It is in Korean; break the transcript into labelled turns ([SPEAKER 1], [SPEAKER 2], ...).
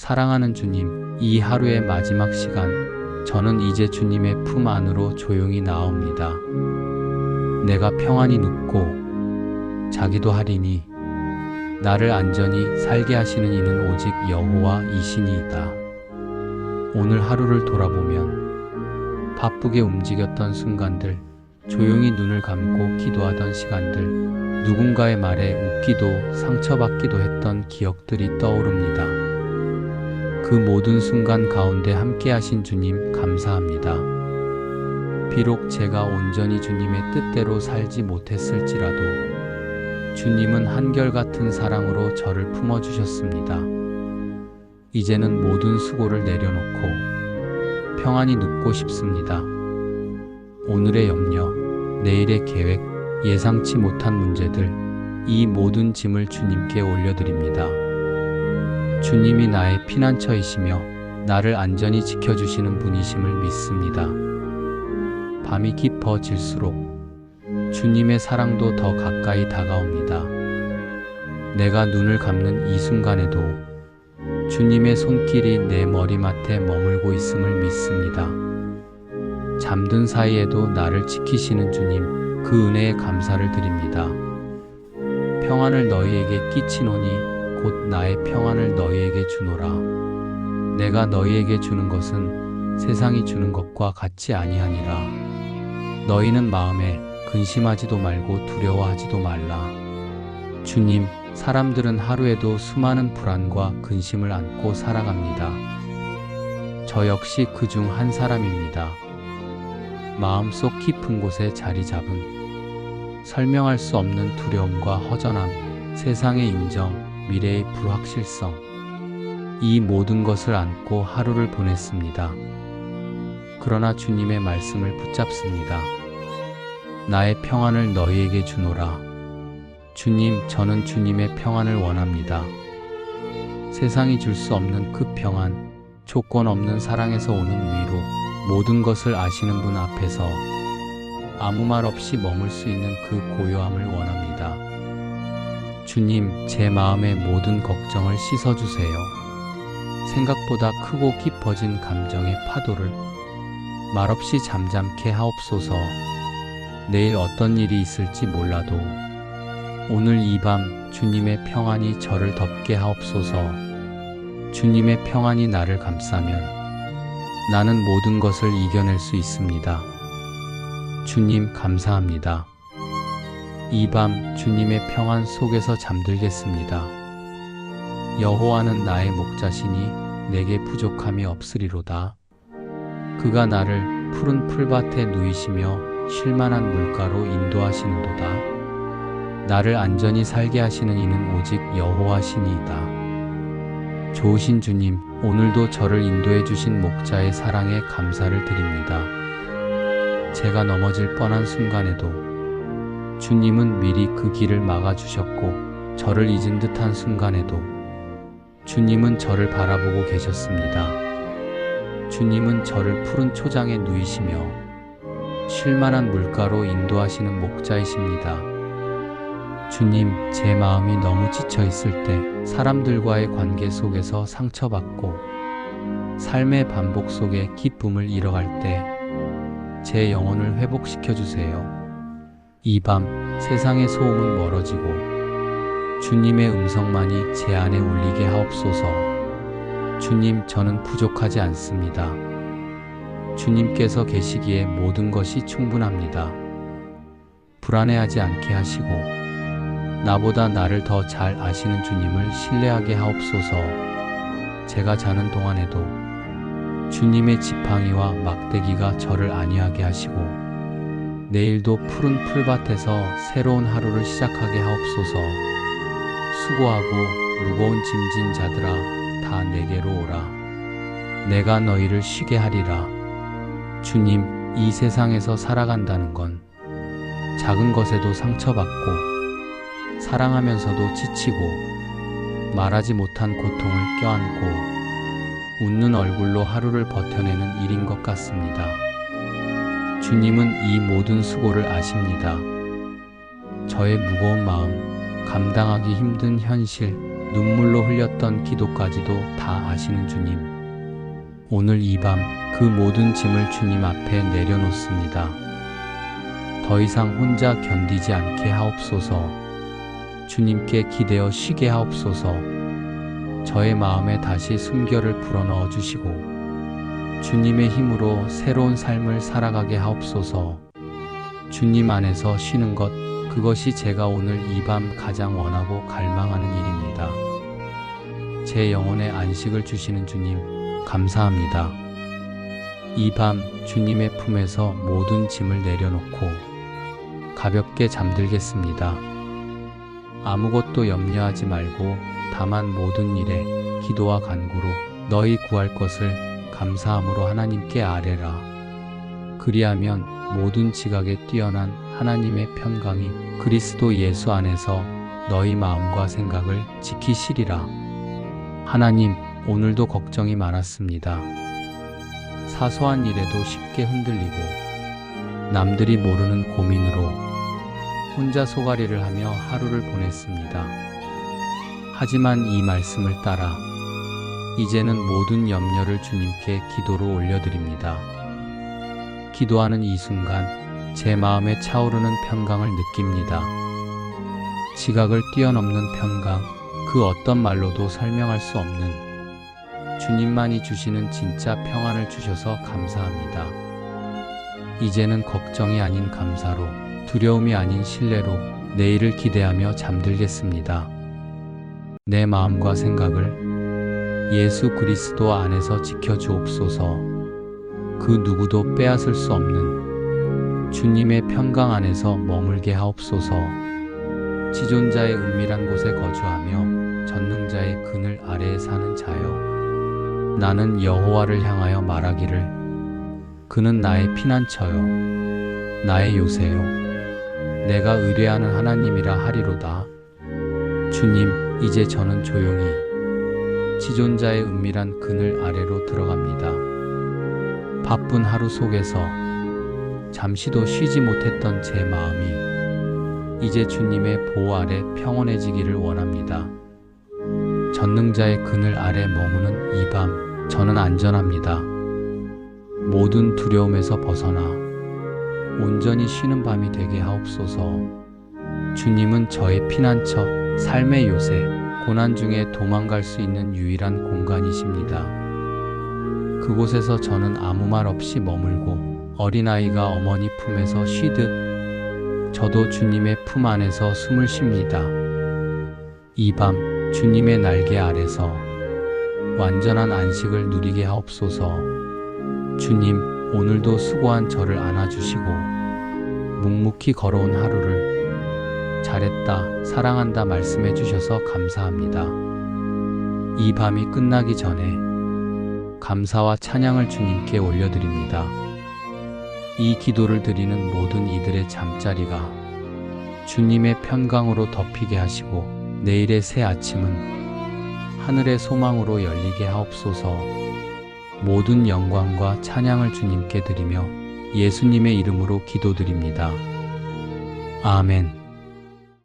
[SPEAKER 1] 사랑하는 주님, 이 하루의 마지막 시간, 저는 이제 주님의 품 안으로 조용히 나옵니다. 내가 평안히 눕고 자기도 하리니 나를 안전히 살게 하시는 이는 오직 여호와 이신이이다. 오늘 하루를 돌아보면 바쁘게 움직였던 순간들, 조용히 눈을 감고 기도하던 시간들, 누군가의 말에 웃기도 상처받기도 했던 기억들이 떠오릅니다. 그 모든 순간 가운데 함께 하신 주님 감사합니다. 비록 제가 온전히 주님의 뜻대로 살지 못했을지라도 주님은 한결같은 사랑으로 저를 품어주셨습니다. 이제는 모든 수고를 내려놓고 평안히 눕고 싶습니다. 오늘의 염려, 내일의 계획, 예상치 못한 문제들, 이 모든 짐을 주님께 올려드립니다. 주님이 나의 피난처이시며 나를 안전히 지켜주시는 분이심을 믿습니다. 밤이 깊어질수록 주님의 사랑도 더 가까이 다가옵니다. 내가 눈을 감는 이 순간에도 주님의 손길이 내 머리맡에 머물고 있음을 믿습니다. 잠든 사이에도 나를 지키시는 주님, 그 은혜에 감사를 드립니다. 평안을 너희에게 끼치노니 곧 나의 평안을 너희에게 주노라. 내가 너희에게 주는 것은 세상이 주는 것과 같이 아니하니라. 너희는 마음에 근심하지도 말고 두려워하지도 말라. 주님, 사람들은 하루에도 수많은 불안과 근심을 안고 살아갑니다. 저 역시 그 중 한 사람입니다. 마음속 깊은 곳에 자리 잡은 설명할 수 없는 두려움과 허전함, 세상의 인정, 미래의 불확실성, 이 모든 것을 안고 하루를 보냈습니다. 그러나 주님의 말씀을 붙잡습니다. 나의 평안을 너희에게 주노라. 주님, 저는 주님의 평안을 원합니다. 세상이 줄 수 없는 그 평안, 조건 없는 사랑에서 오는 위로, 모든 것을 아시는 분 앞에서 아무 말 없이 머물 수 있는 그 고요함을 원합니다. 주님, 제 마음의 모든 걱정을 씻어주세요. 생각보다 크고 깊어진 감정의 파도를 말없이 잠잠케 하옵소서. 내일 어떤 일이 있을지 몰라도 오늘 이 밤 주님의 평안이 저를 덮게 하옵소서. 주님의 평안이 나를 감싸면 나는 모든 것을 이겨낼 수 있습니다. 주님 감사합니다. 이 밤 주님의 평안 속에서 잠들겠습니다. 여호와는 나의 목자시니 내게 부족함이 없으리로다. 그가 나를 푸른 풀밭에 누이시며 쉴만한 물가로 인도하시는도다. 나를 안전히 살게 하시는 이는 오직 여호와시니이다. 좋으신 주님, 오늘도 저를 인도해 주신 목자의 사랑에 감사를 드립니다. 제가 넘어질 뻔한 순간에도 주님은 미리 그 길을 막아 주셨고 저를 잊은 듯한 순간에도 주님은 저를 바라보고 계셨습니다. 주님은 저를 푸른 초장에 누이시며 쉴만한 물가로 인도하시는 목자이십니다. 주님, 제 마음이 너무 지쳐 있을 때, 사람들과의 관계 속에서 상처받고, 삶의 반복 속에 기쁨을 잃어갈 때, 제 영혼을 회복시켜 주세요. 이 밤 세상의 소음은 멀어지고, 주님의 음성만이 제 안에 울리게 하옵소서. 주님, 저는 부족하지 않습니다. 주님께서 계시기에 모든 것이 충분합니다. 불안해하지 않게 하시고, 나보다 나를 더 잘 아시는 주님을 신뢰하게 하옵소서. 제가 자는 동안에도 주님의 지팡이와 막대기가 저를 안위하게 하시고 내일도 푸른 풀밭에서 새로운 하루를 시작하게 하옵소서. 수고하고 무거운 짐진 자들아 다 내게로 오라. 내가 너희를 쉬게 하리라. 주님, 이 세상에서 살아간다는 건 작은 것에도 상처받고 사랑하면서도 지치고 말하지 못한 고통을 껴안고 웃는 얼굴로 하루를 버텨내는 일인 것 같습니다. 주님은 이 모든 수고를 아십니다. 저의 무거운 마음, 감당하기 힘든 현실, 눈물로 흘렸던 기도까지도 다 아시는 주님. 오늘 이 밤 그 모든 짐을 주님 앞에 내려놓습니다. 더 이상 혼자 견디지 않게 하옵소서. 주님께 기대어 쉬게 하옵소서. 저의 마음에 다시 숨결을 불어넣어 주시고 주님의 힘으로 새로운 삶을 살아가게 하옵소서. 주님 안에서 쉬는 것 그것이 제가 오늘 이 밤 가장 원하고 갈망하는 일입니다. 제 영혼에 안식을 주시는 주님, 감사합니다. 이 밤 주님의 품에서 모든 짐을 내려놓고 가볍게 잠들겠습니다. 아무것도 염려하지 말고 다만 모든 일에 기도와 간구로 너희 구할 것을 감사함으로 하나님께 아뢰라. 그리하면 모든 지각에 뛰어난 하나님의 평강이 그리스도 예수 안에서 너희 마음과 생각을 지키시리라. 하나님, 오늘도 걱정이 많았습니다. 사소한 일에도 쉽게 흔들리고 남들이 모르는 고민으로 혼자 소가리를 하며 하루를 보냈습니다. 하지만 이 말씀을 따라 이제는 모든 염려를 주님께 기도로 올려드립니다. 기도하는 이 순간 제 마음에 차오르는 평강을 느낍니다. 지각을 뛰어넘는 평강, 그 어떤 말로도 설명할 수 없는 주님만이 주시는 진짜 평안을 주셔서 감사합니다. 이제는 걱정이 아닌 감사로, 두려움이 아닌 신뢰로 내일을 기대하며 잠들겠습니다. 내 마음과 생각을 예수 그리스도 안에서 지켜주옵소서. 그 누구도 빼앗을 수 없는 주님의 평강 안에서 머물게 하옵소서. 지존자의 은밀한 곳에 거주하며 전능자의 그늘 아래에 사는 자여. 나는 여호와를 향하여 말하기를 그는 나의 피난처요 나의 요새요 내가 의뢰하는 하나님이라 하리로다. 주님, 이제 저는 조용히 지존자의 은밀한 그늘 아래로 들어갑니다. 바쁜 하루 속에서 잠시도 쉬지 못했던 제 마음이 이제 주님의 보호 아래 평온해지기를 원합니다. 전능자의 그늘 아래 머무는 이 밤 저는 안전합니다. 모든 두려움에서 벗어나 온전히 쉬는 밤이 되게 하옵소서. 주님은 저의 피난처, 삶의 요새, 고난 중에 도망갈 수 있는 유일한 공간이십니다. 그곳에서 저는 아무 말 없이 머물고 어린아이가 어머니 품에서 쉬듯 저도 주님의 품 안에서 숨을 쉽니다. 이 밤 주님의 날개 아래서 완전한 안식을 누리게 하옵소서. 주님, 오늘도 수고한 저를 안아주시고 묵묵히 걸어온 하루를 잘했다, 사랑한다 말씀해 주셔서 감사합니다. 이 밤이 끝나기 전에 감사와 찬양을 주님께 올려드립니다. 이 기도를 드리는 모든 이들의 잠자리가 주님의 평강으로 덮이게 하시고 내일의 새 아침은 하늘의 소망으로 열리게 하옵소서 모든 영광과 찬양을 주님께 드리며 예수님의 이름으로 기도드립니다. 아멘.